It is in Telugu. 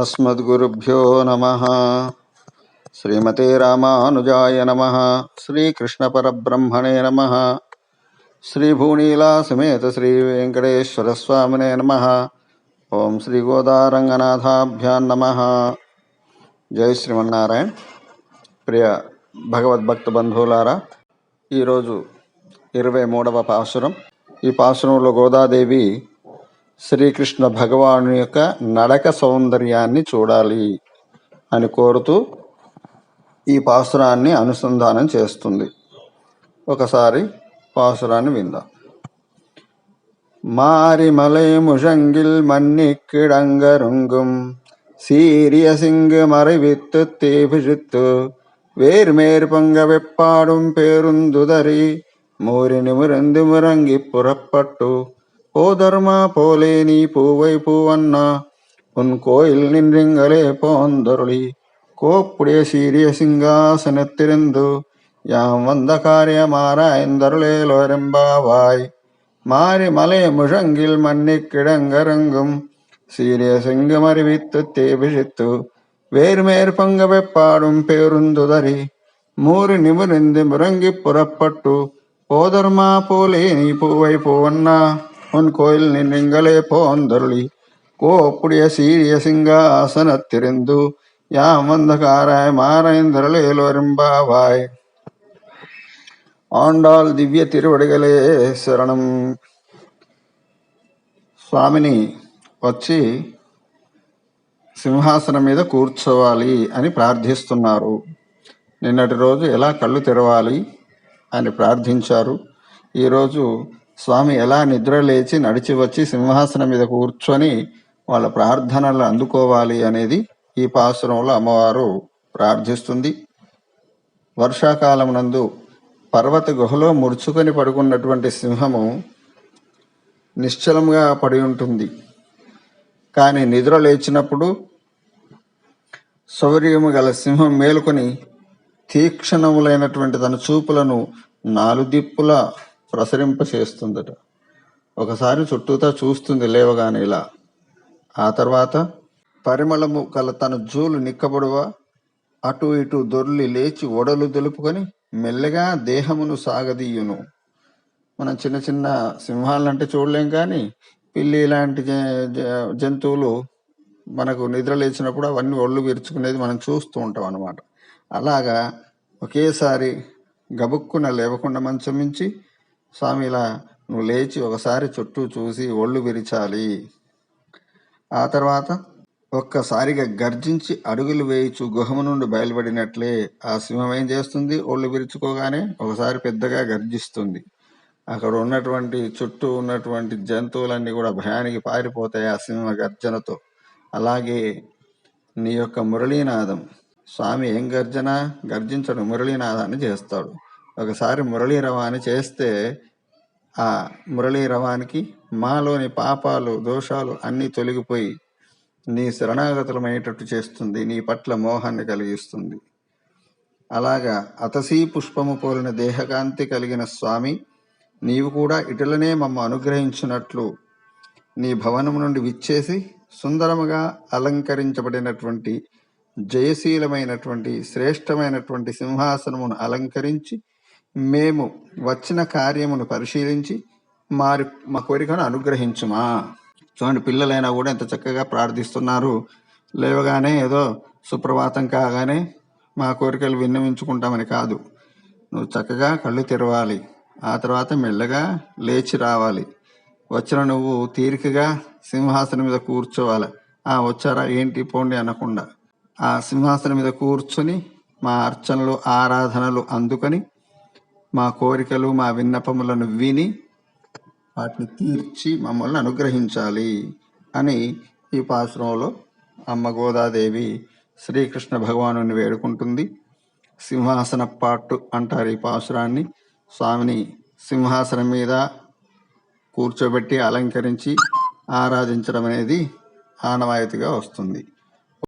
अस्मद्गुरुभ्यो नमः श्रीमते रामानुजाय नमः श्रीकृष्णपरब्रह्मणे नमः श्रीभूनीलासमेत श्रीवेङ्कटेश्वरस्वामिने नमः ఓం శ్రీ గోదారంగనాథాభ్యాన్ నమ జై శ్రీమన్నారాయణ ప్రియ భగవద్భక్త బంధువులారా ఈరోజు ఇరవై మూడవ పాసురం ఈ పాసురంలో గోదాదేవి శ్రీకృష్ణ భగవాను యొక్క నడక సౌందర్యాన్ని చూడాలి అని కోరుతూ ఈ పాసురాన్ని అనుసంధానం చేస్తుంది ఒకసారి పాసురాన్ని విందాం மாரிமலை முழங்கில் மன்னிக் கிடங்கருங்கும் சீரிய சிங்கு மறைவித்து தீபிழித்து வேர்மேற் பொங்க வெப்பாடும் பேருந்துதறி மூரி நிமிர்ந்து முறங்கி புறப்பட்டு கோதர்மா போலே நீ பூவை பூவண்ணா உன் கோயில் நின்றிங்களே போந்தருளி. கோப்புடைய சீரிய சிங்காசனத்திருந்து யாம் வந்த காரியமாராய்ந்தருளேலோரெம்பாவாய் மாறி மலை முழங்கில் மன்னிக் கிடங்கரங்கும் சீரிய சிங்கம் அறிவித்து தேபிழித்து வேறுமேற் பங்கு வெப்பாடும் பேருந்துதறி. மூறு நிமிர்ந்து முறங்கி புறப்பட்டு போதர்மா போலே நீ பூவை போவண்ணா. உன் கோயில் நின்றுங்களே போந்தருளி கோப்புடைய சீரிய சிங்காசனத்திருந்து யாம் வந்த காராய் மாறைந்தருளேலோரும்பாவாய் ఆండాల్ దివ్య తిరువడిగలే శరణం స్వామిని వచ్చి సింహాసనం మీద కూర్చోవాలి అని ప్రార్థిస్తున్నారు నిన్నటి రోజు ఎలా కళ్ళు తెరవాలి అని ప్రార్థించారు ఈరోజు స్వామి ఎలా నిద్ర లేచి నడిచి వచ్చి సింహాసనం మీద కూర్చొని వాళ్ళ ప్రార్థనలు అందుకోవాలి అనేది ఈ పాసురంలో అమ్మవారు ప్రార్థిస్తుంది. వర్షాకాలం నందు పర్వత గుహలో ముడుచుకొని పడుకున్నటువంటి సింహము నిశ్చలంగా పడి ఉంటుంది. కానీ నిద్ర లేచినప్పుడు శౌర్యము గల సింహం మేలుకొని తీక్షణములైనటువంటి తన చూపులను నాలుదిప్పుల ప్రసరింప చేస్తుందట. ఒకసారి చుట్టూతా చూస్తుంది లేవగానే ఇలా. ఆ తర్వాత పరిమళము గల తన జూలు నిక్కబడువ అటు ఇటు దొర్లి లేచి ఒడలు దులుపుకొని మెల్లగా దేహమును సాగదీయును. మనం చిన్న చిన్న సింహాలంటే చూడలేం కానీ పిల్లి లాంటి జ- జంతువులు మనకు నిద్ర లేచినప్పుడు అవన్నీ ఒళ్ళు విరుచుకునేది మనం చూస్తూ ఉంటాం అన్నమాట. అలాగా ఒకేసారి గబుక్కున లేవకుండా మంచం మించి స్వామి ఇలా నువ్వు లేచి ఒకసారి చుట్టూ చూసి ఒళ్ళు విరిచాలి. ఆ తర్వాత ఒక్కసారిగా గర్జించి అడుగులు వేయిచు గుహమ నుండి బయలుపడినట్లే ఆ సింహం ఏం చేస్తుంది? ఒళ్ళు విరుచుకోగానే ఒకసారి పెద్దగా గర్జిస్తుంది. అక్కడ ఉన్నటువంటి చుట్టూ ఉన్నటువంటి జంతువులన్నీ కూడా భయానికి పారిపోతాయి ఆ సింహ గర్జనతో. అలాగే నీ యొక్క మురళీనాదం. స్వామి ఏం గర్జన? గర్జించడు మురళీనాదాన్ని చేస్తాడు. ఒకసారి మురళీ రవాణి చేస్తే ఆ మురళీ రవానికి మాలోని పాపాలు దోషాలు అన్నీ తొలగిపోయి నీ శరణాగతులమయ్యేటట్టు చేస్తుంది. నీ పట్ల మోహాన్ని కలిగిస్తుంది. అలాగా అతసీ పుష్పము పోలిన దేహకాంతి కలిగిన స్వామి నీవు కూడా ఇటులనే మమ్మ అనుగ్రహించినట్లు నీ భవనము నుండి విచ్చేసి సుందరముగా అలంకరించబడినటువంటి జయశీలమైనటువంటి శ్రేష్టమైనటువంటి సింహాసనమును అలంకరించి మేము వచ్చిన కార్యమును పరిశీలించి మారి మా కోరికను అనుగ్రహించుమా. చూడండి పిల్లలైనా కూడా ఎంత చక్కగా ప్రార్థిస్తున్నారు. లేవగానే ఏదో సుప్రభాతం కాగానే మా కోరికలు విన్నవించుకుంటామని కాదు. నువ్వు చక్కగా కళ్ళు తెరవాలి. ఆ తర్వాత మెల్లగా లేచి రావాలి. వచ్చిన నువ్వు తీరికగా సింహాసనం మీద కూర్చోవాలి. ఆ వచ్చారా? ఏంటి? పోండి అనకుండా. ఆ సింహాసనం మీద కూర్చొని మా అర్చనలు ఆరాధనలు అందుకని మా కోరికలు మా విన్నపములను విని వాటిని తీర్చి మమ్మల్ని అనుగ్రహించాలి అని ఈ పాశ్రంలో అమ్మ గోదాదేవి శ్రీకృష్ణ భగవాను వేడుకుంటుంది. సింహాసన పాటు అంటారు ఈ పాసురాన్ని స్వామిని సింహాసనం మీద కూర్చోబెట్టి అలంకరించి ఆరాధించడం అనేది ఆనవాయితీగా వస్తుంది.